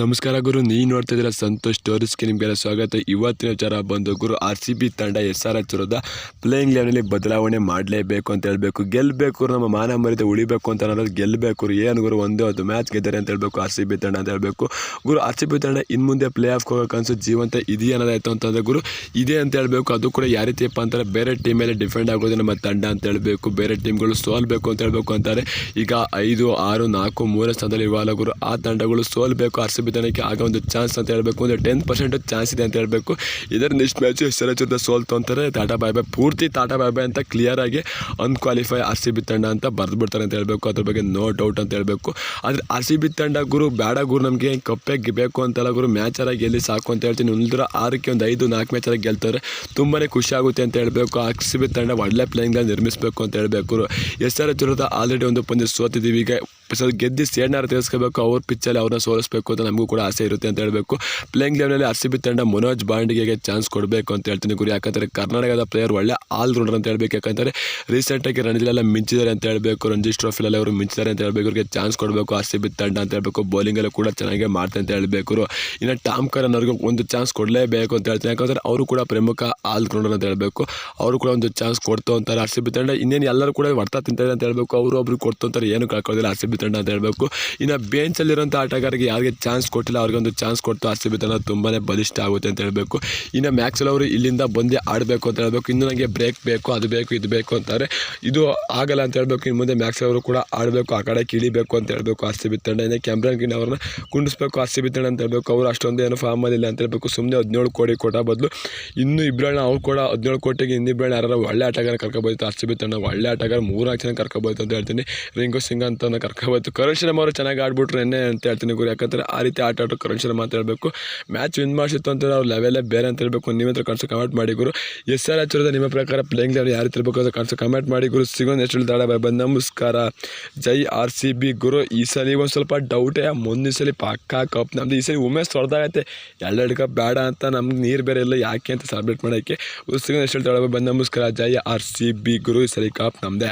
ನಮಸ್ಕಾರ ಗುರು, ನೀವು ನೋಡ್ತಾ ಇದ್ದೀರಾ ಸಂತೋಷ್ ಟೋರಿಸ್ಗೆ ನಿಮಗೆಲ್ಲ ಸ್ವಾಗತ. ಇವತ್ತಿನ ವಿಚಾರ ಬಂದು ಗುರು ಆರ್ ಸಿ ಬಿ ತಂಡ ಎಸ್ ಆರ್ ಎಚ್ ವಿರುದ್ಧ ಪ್ಲೇಯಿಂಗ್ ಲೆವೆನಲ್ಲಿ ಬದಲಾವಣೆ ಮಾಡಲೇಬೇಕು ಅಂತ ಹೇಳಬೇಕು. ಗೆಲ್ಲಬೇಕು ನಮ್ಮ ಮಾನ ಮರ್ಯಾದೆ ಉಳಿಬೇಕು ಅಂತ ಅನ್ನೋದು ಗೆಲ್ಲಬೇಕು ಏನು ಗುರು, ಒಂದೇ ಒಂದು ಮ್ಯಾಚ್ ಗೆದ್ದಾರೆ ಅಂತ ಹೇಳಬೇಕು ಆರ್ ಸಿ ಬಿ ತಂಡ ಅಂತ ಹೇಳಬೇಕು. ಗುರು ಆರ್ ಸಿ ಬಿ ತಂಡ ಇನ್ನು ಮುಂದೆ ಪ್ಲೇ ಆಫ್ ಹೋಗೋ ಕನಸು ಜೀವಂತ ಇದೆಯಾ ಅನ್ನೋದಾಯ್ತು ಅಂತಂದರೆ ಗುರು, ಇದೆ ಅಂತ ಹೇಳಬೇಕು. ಅದು ಕೂಡ ಯಾವ ರೀತಿಯಪ್ಪ ಅಂತಾರೆ, ಬೇರೆ ಟೀಮ್ ಮೇಲೆ ಡಿಫೆಂಡ್ ಆಗೋದು ನಮ್ಮ ತಂಡ ಅಂತ ಹೇಳಬೇಕು. ಬೇರೆ ಟೀಮ್ಗಳು ಸೋಲ್ಬೇಕು ಅಂತ ಹೇಳಬೇಕು ಅಂತಾರೆ. ಈಗ ಐದು, ಆರು, ನಾಲ್ಕು, ಮೂರನೇ ಸ್ಥಾನದಲ್ಲಿ ಇವಾಗ ಗುರು, ಆ ತಂಡಗಳು ಸೋಲ್ಬೇಕು ಆರ್ ಸಿ ಬಿ ಆಗೋ ಒಂದು ಚಾನ್ಸ್ ಅಂತ ಹೇಳಬೇಕು. ಅಂದರೆ ಟೆನ್ ಪರ್ಸೆಂಟ್ ಚಾನ್ಸ್ ಇದೆ ಅಂತ ಹೇಳಬೇಕು. ಇದರ ನೆಕ್ಸ್ಟ್ ಮ್ಯಾಚ್ ಹೆಸರು ಸೋಲ್ತು ಅಂತಾರೆ. ಟಾಟಾ ಬಾಯ್ ಬಾಯ್ ಪೂರ್ತಿ ಟಾಟಾ ಬಾಯ್ ಬಾಯ್ ಅಂತ ಕ್ಲಿಯರ್ ಆಗಿ ಅನ್ಕ್ವಾಲಿಫೈ ಆರ್ ಸಿ ಬಿ ತಂಡ ಅಂತ ಬರೆದು ಬಿಡ್ತಾರೆ ಅಂತ ಹೇಳಬೇಕು. ಅದ್ರ ಬಗ್ಗೆ ನೋ ಡೌಟ್ ಅಂತ ಹೇಳಬೇಕು. ಆದರೆ ಆರ್ ಸಿ ಬಿ ತಂಡ ಗುರು ಬೇಡ ಗುರು ನಮಗೆ ಕಪ್ಪೆ ಬೇಕು ಅಂತೆಲ್ಲ ಗುರು. ಮ್ಯಾಚರಾಗಿ ಗೆಲ್ಲಿ ಸಾಕು ಅಂತ ಹೇಳ್ತೀನಿ. ಉಳಿದ್ರ ಆರಕ್ಕೆ ಒಂದು ಐದು ನಾಲ್ಕು ಮ್ಯಾಚರಾಗಿ ಗೆಲ್ತಾರೆ. ತುಂಬಾ ಖುಷಿ ಆಗುತ್ತೆ ಅಂತ ಹೇಳಬೇಕು. ಆರ್ ಸಿ ಬಿ ತಂಡ ಒಳ್ಳೆ ಪ್ಲೇಯಿಂಗ್ ನಿರ್ಮಿಸಬೇಕು ಅಂತ ಹೇಳಬೇಕು ಎಸ್ ಆರ್ ಎಚ್ ಆಲ್ರೆಡಿ ಒಂದು ಪಂದ್ಯ ಸೋತಿದ್ದೀವಿ. ಈಗ ಗೆದ್ದು ಸೇಡ್ನಾರ ತಿಳಿಸ್ಕೋಬೇಕು ಅವ್ರ ಪಿಚ್ಚಲ್ಲಿ ಅವ್ರನ್ನ ಸೋಲಿಸ್ಬೇಕು ಅಂತ ನಮಗೂ ಕೂಡ ಆಸೆ ಇರುತ್ತೆ ಅಂತ ಹೇಳಬೇಕು. ಪ್ಲೇಯಿಂಗ್ ಲೆವೆಲಲ್ಲಿ ಆರ್ ಸಿ ಬಿ ತಂಡ ಮನೋಜ್ ಬಾಂಡಿಗೆ ಚಾನ್ಸ್ ಕೊಡಬೇಕು ಅಂತ ಹೇಳ್ತೀನಿ ಗುರು. ಯಾಕಂದರೆ ಕರ್ನಾಟಕದ ಪ್ಲೇಯರ್ ಒಳ್ಳೆ ಆಲ್ ರೌಂಡರ್ ಅಂತ ಹೇಳಬೇಕು. ಯಾಕಂದರೆ ರೀಸೆಂಟಾಗಿ ರಣಜಿಲೆಲ್ಲ ಮಿಂಚಿದ್ದಾರೆ ಅಂತ ಹೇಳಬೇಕು. ರಂಜಿ ಟ್ರೋಫಿಲೆಲ್ಲ ಅವರು ಮಿಂಚಿದ್ದಾರೆ ಅಂತ ಹೇಳಬೇಕು. ಅವ್ರಿಗೆ ಚಾನ್ಸ್ ಕೊಡಬೇಕು. ಆರ್ ಸಿ ಬಿ ತಂಡ ಅಂತ ಹೇಳಬೇಕು. ಬೌಲಿಂಗಲ್ಲೂ ಕೂಡ ಚೆನ್ನಾಗಿ ಮಾಡ್ತಾರೆ ಅಂತ ಹೇಳಬೇಕು ಇನ್ನು ಟಾಮ್ ಕರನ್ ಅವ್ರಿಗೆ ಒಂದು ಚಾನ್ಸ್ ಕೊಡಲೇಬೇಕು ಅಂತ ಹೇಳ್ತೀನಿ. ಯಾಕಂದರೆ ಅವರು ಕೂಡ ಪ್ರಮುಖ ಆಲ್ ರೌಂಡರ್ ಅಂತ ಹೇಳಬೇಕು. ಅವರು ಕೂಡ ಒಂದು ಚಾನ್ಸ್ ಕೊಡ್ತು ಅಂತಾರೆ ಆರ್ ಸಿ ಬಿ ತಂಡ. ಇನ್ನೇನು ಎಲ್ಲರೂ ಕೂಡ ಹೊಡ್ತಾ ತಿಂತಾರೆ ಅಂತ ಹೇಳಬೇಕು. ಅವರು ಒಬ್ರು ಕೊಡ್ತು ಅಂತಾರೆ. ಏನು ಕಳ್ಕೊಳ್ಳೋದಿಲ್ಲ ಆರ್ ಸಿ ಬಿ ತಂಡ ಅಂತ ಹೇಳಬೇಕು. ಇನ್ನು ಬೆಂಚಲ್ಲಿರೋಂಥ ಆಟಗಾರರಿಗೆ ಯಾರಿಗೆ ಚಾನ್ಸ್ ಕೊಟ್ಟಿಲ್ಲ, ಅವ್ರಿಗೆ ಒಂದು ಚಾನ್ಸ್ ಕೊಟ್ಟು ಆರ್ ಸಿ ಬಿ ತಂಡ ತುಂಬಾ ಬಲಿಷ್ಠ ಆಗುತ್ತೆ ಅಂತ ಹೇಳಬೇಕು. ಇನ್ನು ಮ್ಯಾಕ್ಸಲ್ ಅವರು ಇಲ್ಲಿಂದ ಬಂದು ಆಡಬೇಕು ಅಂತ ಹೇಳಬೇಕು. ಇನ್ನು ನನಗೆ ಬ್ರೇಕ್ ಬೇಕು, ಅದು ಬೇಕು, ಇದು ಬೇಕು ಅಂತಾರೆ. ಇದು ಆಗಲ್ಲ ಅಂತ ಹೇಳಬೇಕು. ಇನ್ನು ಮುಂದೆ ಮ್ಯಾಕ್ಸಲ್ ಅವರು ಕೂಡ ಆಡಬೇಕು, ಆ ಕಡೆ ಕಿಳಿಬೇಕು ಅಂತ ಹೇಳಬೇಕು ಆರ್ ಸಿ ಬಿ ತಂಡ. ಇನ್ನು ಕ್ಯಾಮ್ರನ್ ಗಿನ್ ಅವ್ರನ್ನ ಕುಂಡಿಸ್ಬೇಕು ಆರ್ ಸಿ ಬಿ ತಂಡ ಅಂತ ಹೇಳಬೇಕು. ಅವರು ಅಷ್ಟೊಂದು ಏನು ಫಾರ್ಮಲ್ಲಿ ಇಲ್ಲ ಅಂತ ಹೇಳಬೇಕು. ಸುಮ್ಮನೆ ಹದಿನೇಳು ಕೋಟಿ ಕೊಟ್ಟ ಬದಲು ಇನ್ನು ಇಬ್ಬರನ್ನ ಅವ್ರು ಕೂಡ ಹದಿನೇಳು ಕೋಟಿಗೆ ಇನ್ನಿಬ್ಬರನ್ನ ಯಾರು ಒಳ್ಳೆ ಆಟಗಾರ ಕರ್ಕೊಬೋಯ್ತು ಆರ್ ಸಿ ಬಿ ತಂಡ ಒಳ್ಳೆ ಆಟಗಾರ, ಮೂರ್ನಾಲ್ಕು ಜನ ಕರ್ಕೊಬೋಯ್ತು ಅಂತ ಹೇಳ್ತೀನಿ. ರಿಂಕು ಸಿಂಗ್ ಅಂತ ಕರ್ಕೊಬೋಯ್ತು ಕರುಣ್ ಶರ್ಮ ಅವರು ಚೆನ್ನಾಗಿ ಆಡ್ಬಿಟ್ರು ಎನ್ನೆ ಅಂತ ಹೇಳ್ತೀನಿ ಗುರು. ಯಾಕಂದರೆ ಆ ಆಟ ಆಡೋ ಕರೆಕ್ಷನ್ ಮಾತ್ರ ಹೇಳಬೇಕು. ಮ್ಯಾಚ್ ವಿನ್ ಮಾಡಿಸಿತ್ತು ಅಂತಂದ್ರೆ ಅವ್ರು ಲೆವೆಲೇ ಬೇರೆ ಅಂತ ಹೇಳಬೇಕು. ನಿಮ್ಮ ಹತ್ರ ಕನ್ಸು ಕಮೆಂಟ್ ಮಾಡಿ ಗುರು. ಎಸ್ ಆರ್ ಹಚ್ಚಿರೋದ ನಿಮ್ಮ ಪ್ರಕಾರ ಪ್ಲೇಯಿಂಗ್ ಲೆವೆಲ್ ಯಾರು ರೀತಿ ಇರಬೇಕು ಅಂತ ಕನ್ಸು ಕಮೆಂಟ್ ಮಾಡಿ ಗುರು. ನೆಕ್ಸ್ಟ್ ಎಷ್ಟು ದಾಡ ಬಂದು. ನಮಸ್ಕಾರ. ಜೈ ಆರ್ ಸಿ ಬಿ ಗುರು. ಈ ಸಲ ಒಂದು ಸ್ವಲ್ಪ ಡೌಟೇ ಮುಂದಿನ ಸಲ ಪಕ್ಕಾ ಕಪ್ ನಮ್ದು ಈ ಸಲ ಉಮೇಶ್ ಹೊಡೆದಾಗತ್ತೆ ಎರಡೆರಡು ಕಪ್ ಬೇಡ ಅಂತ ನಮ್ಗೆ ನೀರು ಬೇರೆ ಇಲ್ಲ. ಯಾಕೆ ಅಂತ ಸೆಲೆಬ್ರೇಟ್ ಮಾಡೋಕ್ಕೆ. ಸಿಗೋದು ಎಷ್ಟು ದಾಡ ಬಂದು. ನಮಸ್ಕಾರ. ಜೈ ಆರ್ ಸಿ ಬಿ ಗುರು. ಈ ಸಲ ಕಪ್ ನಮ್ಮದೇ